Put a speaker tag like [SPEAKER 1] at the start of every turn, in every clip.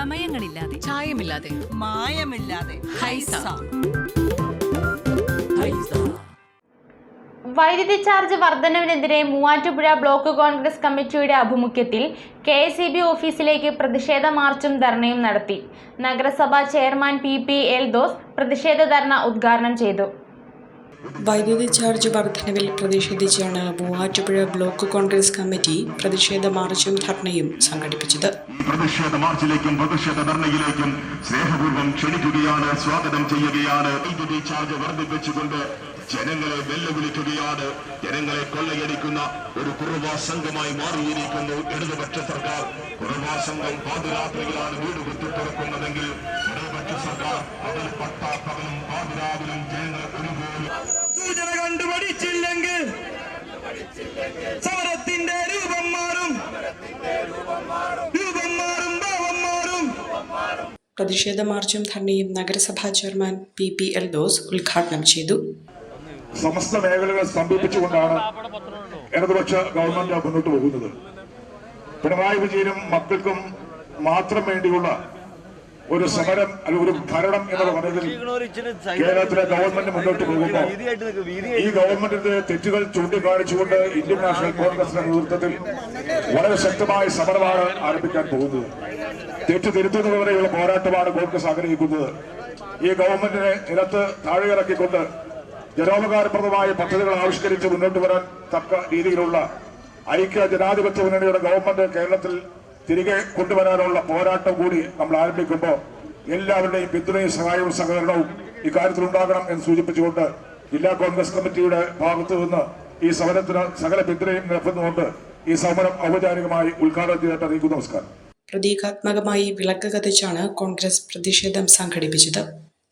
[SPEAKER 1] ചമയങ്ങളില്ലാതെ
[SPEAKER 2] ചായമില്ലാതെ.
[SPEAKER 3] മായമില്ലാതെ.
[SPEAKER 2] ഹൈസ.
[SPEAKER 4] വൈദ്യുതി ചാർജ് വർധനവിനെതിരെ മൂവാറ്റുപുഴ ബ്ലോക്ക് കോൺഗ്രസ് കമ്മിറ്റിയുടെ ആഭിമുഖ്യത്തിൽ കെ എസ് ഇ ബി ഓഫീസിലേക്ക് പ്രതിഷേധ മാർച്ചും ധർണയും നടത്തി. നഗരസഭാ ചെയർമാൻ പി പി എൽദോസ് പ്രതിഷേധ ധർണ ഉദ്ഘാടനം ചെയ്തു.
[SPEAKER 5] വൈദ്യുതി ചാർജ് വർധനവിൽ പ്രതിഷേധിച്ചാണ് മൂവാറ്റുപുഴ ബ്ലോക്ക് കോൺഗ്രസ് കമ്മിറ്റി പ്രതിഷേധ മാർച്ചും ധർണയും സംഘടിപ്പിച്ചത്.
[SPEAKER 6] പ്രതിഷേധ മാർച്ചിലേക്കും പ്രതിഷേധ ധർണയിലേക്കും സ്നേഹപൂർവം ക്ഷണിക്കുകയാണ് സ്വാഗതം ചെയ്യുകയാണ്. വൈദ്യുതി ചാർജ് വർദ്ധിപ്പിച്ചുകൊണ്ട് ജനങ്ങളെ വെല്ലുവിളിക്കുകയാണ്. ജനങ്ങളെ കൊള്ളയടിക്കുന്ന ഒരു കുറുവാ സംഘമായി മാറിയിരിക്കുന്നു ഇടതുപക്ഷ സർക്കാർ. കുറുവാ സംഘം പാതിരാത്രികളാണ് വീട് കുത്തി തുറക്കുന്നതെങ്കിൽ ഇടതുപക്ഷ സർക്കാർ അവർ പട്ടാപ്പകലും പാതിരാവിലും ജനങ്ങളെ
[SPEAKER 5] പ്രതിഷേധ മാർച്ചും ധർണയും നഗരസഭാ chairman P P L those ഉദ്ഘാടനം ചെയ്തു.
[SPEAKER 7] സമസ്ത മേഖലകൾ സ്തംഭിപ്പിച്ചുകൊണ്ടാണ് ഇടതുപക്ഷ ഗവൺമെന്റ് മുന്നോട്ട് പോകുന്നത്. പിണറായി വിജയനും മക്കൾക്കും മാത്രം വേണ്ടിയുള്ള ഒരു സമരം അല്ലെങ്കിൽ ഒരു ഭരണം എന്ന് പറഞ്ഞതിൽ കേരളത്തിലെ ഗവൺമെന്റ് മുന്നോട്ട് പോകുമ്പോൾ ഈ ഗവൺമെന്റിന്റെ തെറ്റുകൾ ചൂണ്ടിക്കാണിച്ചുകൊണ്ട് ഇന്ത്യൻ നാഷണൽ കോൺഗ്രസിന്റെ നേതൃത്വത്തിൽ വളരെ ശക്തമായ സമരമാണ് ആരംഭിക്കാൻ പോകുന്നത്. തെറ്റ് തിരുത്തുന്നതുവരെയുള്ള പോരാട്ടമാണ് കോൺഗ്രസ് ആഗ്രഹിക്കുന്നത്. ഈ ഗവൺമെന്റിനെ നിരത്ത് താഴെയിറക്കിക്കൊണ്ട് ജനോപകാരപ്രദമായ പദ്ധതികൾ ആവിഷ്കരിച്ച് മുന്നോട്ട് വരാൻ തക്ക രീതിയിലുള്ള ഐക്യ ജനാധിപത്യ മുന്നണിയുടെ ഗവൺമെന്റ് കേരളത്തിൽ തിരികെ കൊണ്ടുവരാനുള്ള പോരാട്ടം കൂടി നമ്മൾ ആരംഭിക്കുമ്പോൾ എല്ലാവരുടെയും പിന്തുണയും സഹായവും സഹകരണവും ഇക്കാര്യത്തിൽ ഉണ്ടാകണം എന്ന് സൂചിപ്പിച്ചുകൊണ്ട് ജില്ലാ കോൺഗ്രസ് കമ്മിറ്റിയുടെ ഭാഗത്തു നിന്ന് ഈ സമരത്തിന് സകല പിന്തുണയും നിരത്തുന്നുകൊണ്ട് ഈ സമരം ഔപചാരികമായി ഉദ്ഘാടനം ചെയ്തിട്ട് അറിയിക്കുന്നു. നമസ്കാരം.
[SPEAKER 5] പ്രതീകാത്മകമായി വിളക്ക് കത്തിച്ചാണ് കോൺഗ്രസ് പ്രതിഷേധം സംഘടിപ്പിച്ചത്.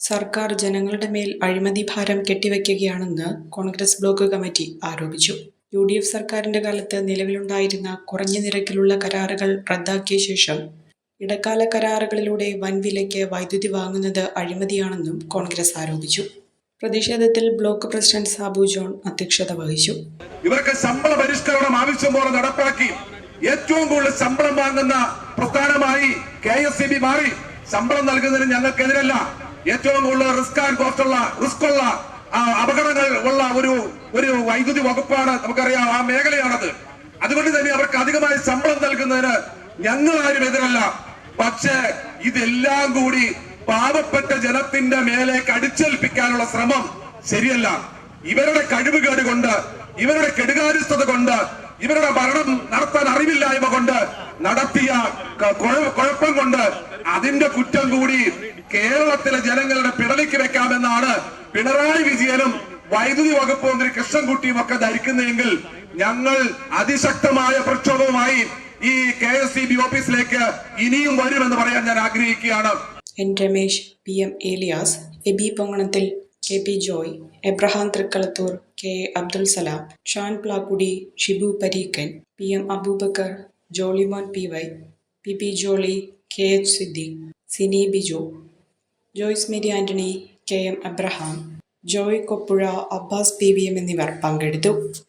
[SPEAKER 5] സർക്കാർ ജനങ്ങളുടെ മേൽ അഴിമതി ഭാരം കെട്ടിവയ്ക്കുകയാണെന്ന് കോൺഗ്രസ് ബ്ലോക്ക് കമ്മിറ്റി ആരോപിച്ചു. യു ഡി എഫ് സർക്കാരിന്റെ കാലത്ത് നിലവിലുണ്ടായിരുന്ന കുറഞ്ഞ നിരക്കിലുള്ള കരാറുകൾ റദ്ദാക്കിയ ശേഷം ഇടക്കാല കരാറുകളിലൂടെ വൻ വിലയ്ക്ക് വൈദ്യുതി വാങ്ങുന്നത് അഴിമതിയാണെന്നും കോൺഗ്രസ് ആരോപിച്ചു. പ്രതിഷേധത്തിൽ ബ്ലോക്ക് പ്രസിഡന്റ് സാബു ജോൺ അധ്യക്ഷത വഹിച്ചു.
[SPEAKER 8] ഇവർക്ക് ശമ്പള പരിഷ്കരണം ആവശ്യം പോലെ നടപ്പാക്കി ഏറ്റവും കൂടുതൽ ശമ്പളം വാങ്ങുന്ന പ്രസ്ഥാനമായി കെ എസ് സി ബി മാറി ശമ്പളം നൽകുന്നതിന് ഞങ്ങൾക്കെതിരല്ല ഏറ്റവും കൂടുതൽ റിസ്ക് ആൻഡ് കോസ്റ്റ് ഉള്ള റിസ്ക് ഉള്ള അപകടങ്ങൾ ഉള്ള ഒരു ഒരു വൈദ്യുതി വകുപ്പാണ് നമുക്കറിയാം ആ മേഖലയാണത്. അതുകൊണ്ട് തന്നെ അവർക്ക് അധികമായി ശമ്പളം നൽകുന്നതിന് ഞങ്ങൾ ആരും എതിരല്ല. പക്ഷേ ഇതെല്ലാം കൂടി പാവപ്പെട്ട ജനത്തിന്റെ മേലെ കടിച്ചേൽപ്പിക്കാനുള്ള ശ്രമം ശരിയല്ല. ഇവരുടെ കഴിവുകേട് കൊണ്ട് ഇവരുടെ കെടുകാര്യസ്ഥത കൊണ്ട് ഇവരുടെ ഭരണം നടത്താൻ അറിവില്ലായ്മ കൊണ്ട് നടത്തിയ കുഴപ്പം കൊണ്ട് അതിന്റെ കുറ്റം കൂടി കേരളത്തിലെ ജനങ്ങളുടെ പിടലിക്ക് വെക്കാമെന്നാണ് പിണറായി വിജയനും വൈദ്യുതി വകുപ്പ് മന്ത്രി കൃഷ്ണൻകുട്ടിയും ഒക്കെ ധരിക്കുന്നതെങ്കിൽ ഞങ്ങൾ അതിശക്തമായ പ്രക്ഷോഭവുമായി ഈ കെ എസ് ബി ഓഫീസിലേക്ക് ഇനിയും വരുമെന്ന് പറയാൻ ഞാൻ ആഗ്രഹിക്കുകയാണ്.
[SPEAKER 5] N Ramesh P M Elias Eby പൊങ്ങണത്തിൽ K P Joy Abraham Thrikkalathoor. K Abdul Salam Shan Plakkudi Shibu Pareekkan P M Aboobacker Jollymon P Y P P Jolly K H Siddique Sini Biju Joyce Mary Antony K M Abraham Joy Koppuzha Abbas P V M എന്നിവർ പങ്കെടുത്തു.